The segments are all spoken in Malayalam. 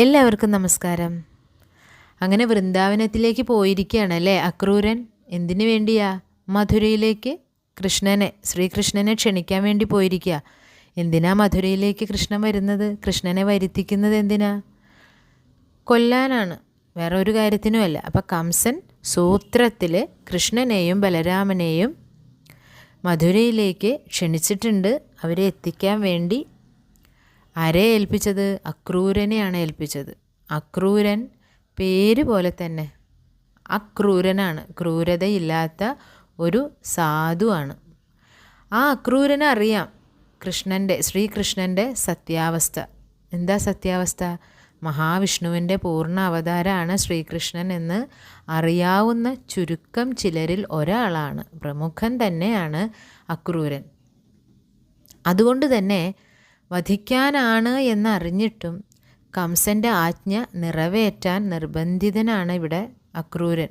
എല്ലാവർക്കും നമസ്കാരം. അങ്ങനെ വൃന്ദാവനത്തിലേക്ക് പോയിരിക്കുകയാണ് അല്ലേ അക്രൂരൻ? എന്തിനു വേണ്ടിയാ? മധുരയിലേക്ക് കൃഷ്ണനെ ശ്രീകൃഷ്ണനെ ക്ഷണിക്കാൻ വേണ്ടി പോയിരിക്കുക. എന്തിനാ മധുരയിലേക്ക് കൃഷ്ണൻ വരുന്നത്? കൃഷ്ണനെ വരുത്തിക്കുന്നത് എന്തിനാ? കൊല്ലാനാണ്. വേറെ ഒരു കാര്യത്തിനുമല്ല അപ്പം കംസൻ സൂത്രത്തിൽ കൃഷ്ണനെയും ബലരാമനെയും മധുരയിലേക്ക് ക്ഷണിച്ചിട്ടുണ്ട്. അവരെ എത്തിക്കാൻ വേണ്ടി ആരെ ഏൽപ്പിച്ചത്? അക്രൂരനെയാണ് ഏൽപ്പിച്ചത്. അക്രൂരൻ പേര് പോലെ തന്നെ. അക്രൂരനാണ്. ക്രൂരതയില്ലാത്ത ഒരു സാധുവാണ്. ആ അക്രൂരനെ അറിയാം. കൃഷ്ണന്റെ ശ്രീകൃഷ്ണന്റെ സത്യാവസ്ഥ. എന്താ സത്യാവസ്ഥ? മഹാവിഷ്ണുവിന്റെ പൂർണ അവതാരമാണ് ശ്രീകൃഷ്ണൻ എന്ന് അറിയാവുന്ന ചുരുക്കം ചിലരിൽ ഒരാളാണ്. പ്രമുഖൻ തന്നെയാണ് അക്രൂരൻ. അതുകൊണ്ട് തന്നെ വധിക്കാനാണ് എന്നറിഞ്ഞിട്ടും കംസന്റെ ആജ്ഞ നിറവേറ്റാൻ നിർബന്ധിതനാണ് ഇവിടെ അക്രൂരൻ.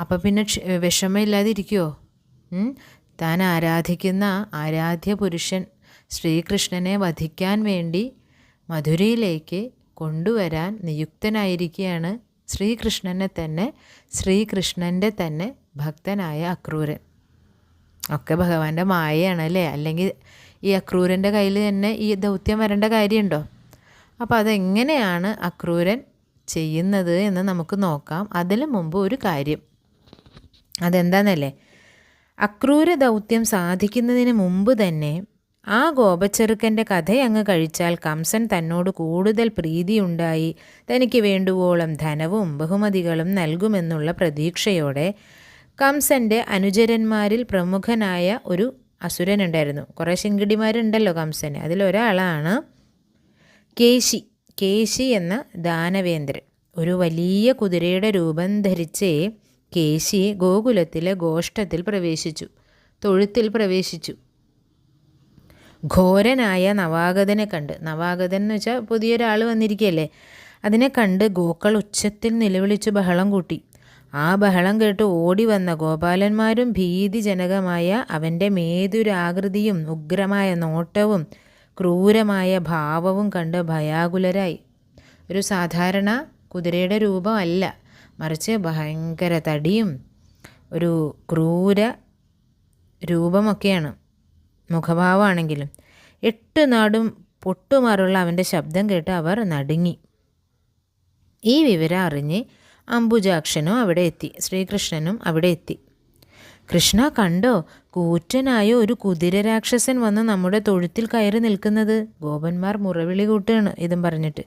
അപ്പം പിന്നെ ക്ഷ- വിഷമമില്ലാതിരിക്കുമോ താൻ ആരാധിക്കുന്ന ആരാധ്യ പുരുഷൻ ശ്രീകൃഷ്ണനെ വധിക്കാൻ വേണ്ടി മധുരയിലേക്ക് കൊണ്ടുവരാൻ നിയുക്തനായിരിക്കുകയാണ് ശ്രീകൃഷ്ണനെ തന്നെ ശ്രീകൃഷ്ണന്റെ തന്നെ ഭക്തനായ അക്രൂരൻ. ഒക്കെ ഭഗവാന്റെ മായയാണ് അല്ലേ? അല്ലെങ്കിൽ ഈ അക്രൂരന്റെ കയ്യിൽ തന്നെ ഈ ദൗത്യം വരേണ്ട കാര്യമുണ്ടോ? അപ്പോൾ അതെങ്ങനെയാണ് അക്രൂരൻ ചെയ്യുന്നത് എന്ന് നമുക്ക് നോക്കാം. അതിനു മുമ്പ് ഒരു കാര്യം. അതെന്താണെന്നല്ലേ അക്രൂര ദൗത്യം സാധിക്കുന്നതിന് മുമ്പ് തന്നെ ആ ഗോപച്ചെറുക്കന്റെ കഥ അങ്ങ് കഴിച്ചാൽ കംസൻ തന്നോട് കൂടുതൽ പ്രീതിയുണ്ടായി. തനിക്ക് വേണ്ടുവോളം ധനവും ബഹുമതികളും നൽകുമെന്നുള്ള പ്രതീക്ഷയോടെ കംസന്റെ അനുചരന്മാരിൽ പ്രമുഖനായ ഒരു അസുരനുണ്ടായിരുന്നു കുറേ ശിങ്കിടിമാരുണ്ടല്ലോ കംസന്. അതിലൊരാളാണ് കേശി. കേശി എന്ന ദാനവേന്ദ്രൻ. ഒരു വലിയ കുതിരയുടെ രൂപം ധരിച്ച് കേശി ഗോകുലത്തിലെ ഗോഷ്ടത്തിൽ പ്രവേശിച്ചു. തൊഴുത്തിൽ പ്രവേശിച്ചു. ഘോരനായ നവാഗതനെ കണ്ട്. നവാഗതൻ എന്ന് വെച്ചാൽ പുതിയൊരാൾ വന്നിരിക്കുകയല്ലേ? അതിനെ കണ്ട് ഗോക്കൾ ഉച്ചത്തിൽ നിലവിളിച്ചു ബഹളം കൂട്ടി. ആ ബഹളം കേട്ട് ഓടി വന്ന ഗോപാലന്മാരും ഭീതിജനകമായ അവന്റെ മേതുരാകൃതിയും ഉഗ്രമായ നോട്ടവും ക്രൂരമായ ഭാവവും കണ്ട് ഭയാകുലരായി. ഒരു സാധാരണ കുതിരയുടെ രൂപമല്ല മറിച്ച് ഭയങ്കര തടിയും ഒരു ക്രൂര രൂപമൊക്കെയാണ് മുഖഭാവമാണെങ്കിലും. എട്ട് നാടും പൊട്ടുമാറുള്ള അവന്റെ ശബ്ദം കേട്ട് അവർ നടുങ്ങി. ഈ വിവരം അറിഞ്ഞ് അംബുജാക്ഷനും അവിടെ എത്തി. ശ്രീകൃഷ്ണനും അവിടെ എത്തി. കൃഷ്ണ കണ്ടോ? കൂറ്റനായ ഒരു കുതിര രാക്ഷസൻ വന്ന് നമ്മുടെ തൊഴുത്തിൽ കയറി നിൽക്കുന്നത്. ഗോപന്മാർ മുറവിളി കൂട്ടുകയാണ് ഇതും പറഞ്ഞിട്ട്.